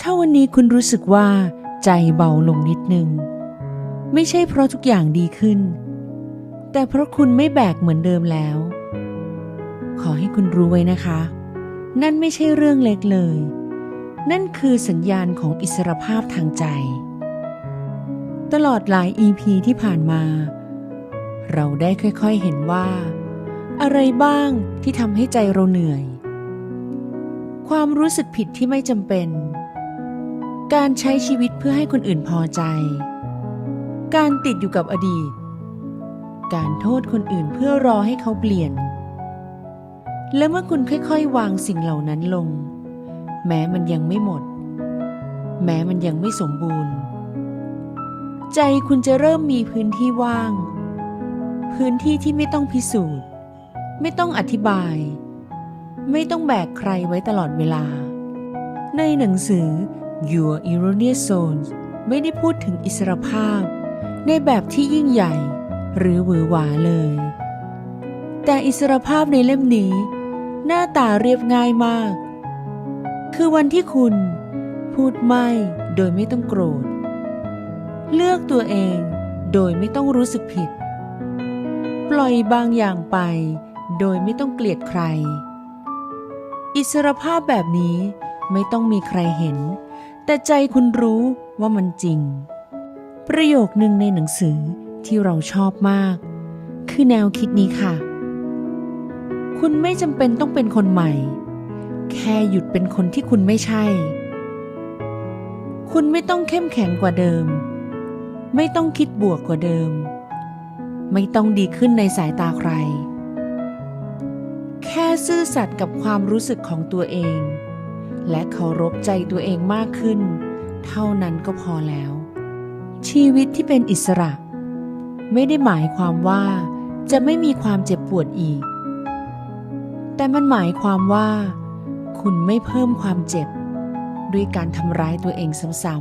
ถ้าวันนี้คุณรู้สึกว่าใจเบาลงนิดนึง ไม่ใช่เพราะทุกอย่างดีขึ้น แต่เพราะคุณไม่แบกเหมือนเดิมแล้ว ขอให้คุณรู้ไว้นะคะ นั่นไม่ใช่เรื่องเล็กเลย นั่นคือสัญญาณของอิสรภาพทางใจ ตลอดหลาย EP ที่ผ่านมา เราได้ค่อยๆเห็นว่า อะไรบ้างที่ทำให้ใจเราเหนื่อย ความรู้สึกผิดที่ไม่จำเป็น การใช้ชีวิตเพื่อให้คนอื่นพอใจ การติดอยู่กับอดีต การโทษคนอื่นเพื่อรอให้เขาเปลี่ยน และเมื่อคุณค่อยๆ วางสิ่งเหล่านั้นลง แม้มันยังไม่หมด แม้มันยังไม่สมบูรณ์ ใจคุณจะเริ่มมีพื้นที่ว่าง พื้นที่ที่ไม่ต้องพิสูจน์ ไม่ต้องอธิบาย ไม่ต้องแบกใครไว้ตลอดเวลา ในหนังสือ Your Erroneous Zones ไม่ได้พูดถึงอิสรภาพ ในแบบที่ยิ่งใหญ่ หรือหวือหวาเลย แต่อิสรภาพในเล่มนี้ หน้าตาเรียบง่ายมาก คือวันที่คุณพูดไม่โดยไม่ต้องโกรธ เลือกตัวเองโดยไม่ต้องรู้สึกผิด ปล่อยบางอย่างไป โดยไม่ต้องเกลียดใคร อิสรภาพแบบนี้ไม่ต้องมีใครเห็น แต่ใจคุณรู้ว่ามันจริง ประโยคหนึ่งในหนังสือที่เราชอบมาก คือแนวคิดนี้ค่ะ คุณไม่จำเป็นต้องเป็นคนใหม่ แค่หยุดเป็นคนที่คุณไม่ใช่ คุณไม่ต้องเข้มแข็งกว่าเดิม ไม่ต้องคิดบวกกว่าเดิม ไม่ต้องดีขึ้นในสายตาใคร แค่ซื่อสัตย์กับความรู้สึกของตัวเอง และเคารพใจตัวเองมากขึ้น เท่านั้นก็พอแล้ว ชีวิตที่เป็นอิสระ ไม่ได้หมายความว่าจะไม่มีความเจ็บปวดอีก แต่มันหมายความว่า คุณไม่เพิ่มความเจ็บ ด้วยการทำร้ายตัวเองซ้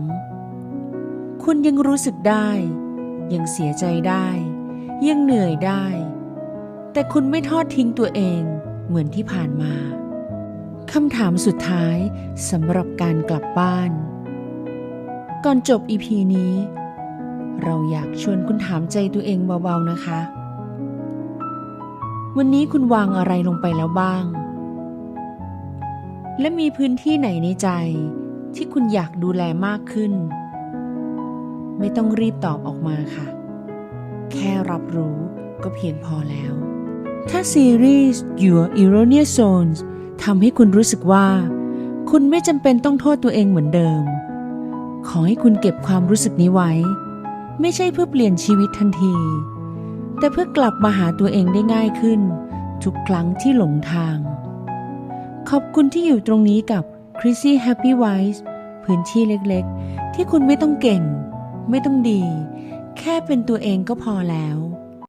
ำๆ คุณยังรู้สึกได้ ยังเสียใจได้ ยังเหนื่อยได้ แต่คุณไม่ทอดทิ้งตัวเองเหมือนที่ผ่านมา คำถามสุดท้ายสำหรับการกลับบ้าน ก่อนจบอีพีนี้ เราอยากชวนคุณถามใจตัวเองเบาๆนะคะ วันนี้คุณวางอะไรลงไปแล้วบ้าง และมีพื้นที่ไหนในใจที่คุณอยากดูแลมากขึ้น ไม่ต้องรีบตอบออกมาค่ะ แค่รับรู้ก็เพียงพอแล้ว ถ้าซีรีส์ Your Erroneous Zones ทำให้คุณรู้สึกว่า คุณไม่จำเป็นต้องโทษตัวเองเหมือนเดิม ขอให้คุณเก็บความรู้สึกนี้ไว้ ไม่ใช่เพื่อเปลี่ยนชีวิตทันที แต่เพื่อกลับมาหาตัวเองได้ง่ายขึ้น ทุกครั้งที่หลงทาง ขอบคุณที่อยู่ตรงนี้กับ Chrissy Happy Wise พื้นที่เล็กๆ ที่คุณไม่ต้องเก่ง ไม่ต้องดี แค่เป็นตัวเองก็พอแล้ว